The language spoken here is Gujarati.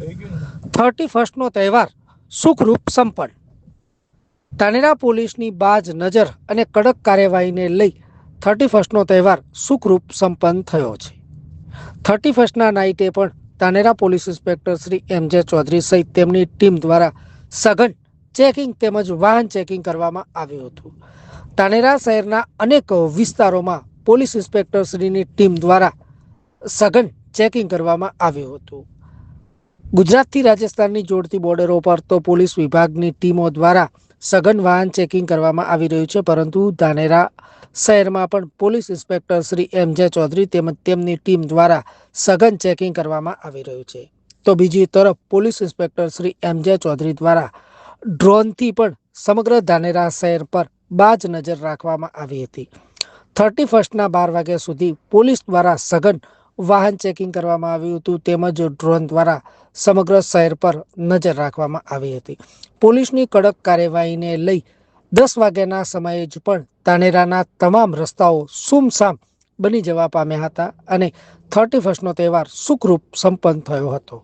થર્ટી ફર્સ્ટનો તહેવાર સુખરૂપ સંપન્ન. ધાનેરા પોલીસની બાજ નજર અને કડક કાર્યવાહીને લઈ થર્ટી ફર્સ્ટનો તહેવાર સુખરૂપ સંપન્ન થયો છે. થર્ટી ફર્સ્ટના નાઇટે પણ Dhanera police inspector Shri M J Chaudhary સહિત તેમની ટીમ દ્વારા સઘન ચેકિંગ તેમજ વાહન ચેકિંગ કરવામાં આવ્યું હતું. ધાનેરા શહેરના અનેક વિસ્તારોમાં પોલીસ ઇન્સ્પેક્ટર શ્રીની ટીમ દ્વારા સઘન ચેકિંગ કરવામાં આવ્યું હતું. ગુજરાતથી રાજસ્થાનની જોડતી બોર્ડરો પર તો પોલીસ વિભાગની ટીમો દ્વારા સઘન વાહન ચેકિંગ કરવામાં આવી રહ્યું છે, પરંતુ ધાનેરા શહેરમાં પણ police inspector Shri M J Chaudhary તેમજ તેમની ટીમ દ્વારા સઘન ચેકિંગ કરવામાં આવી રહ્યું છે. તો બીજી તરફ police inspector Shri M J Chaudhary દ્વારા ડ્રોનથી પણ સમગ્ર ધાનેરા શહેર પર બાજ નજર રાખવામાં આવી હતી. થર્ટી ફર્સ્ટના બાર વાગ્યા સુધી પોલીસ દ્વારા સઘન વાહન ચેકિંગ કરવામાં આવ્યું હતું તેમજ ડ્રોન દ્વારા સમગ્ર શહેર પર નજર રાખવામાં આવી હતી. પોલીસની કડક કાર્યવાહીને લઈ દસ વાગ્યાના સમયે જ પણ તાનેરાના તમામ રસ્તાઓ સુમસામ બની જવા પામ્યા હતા અને થર્ટી ફર્સ્ટનો તહેવાર સુખરૂપ સંપન્ન થયો હતો.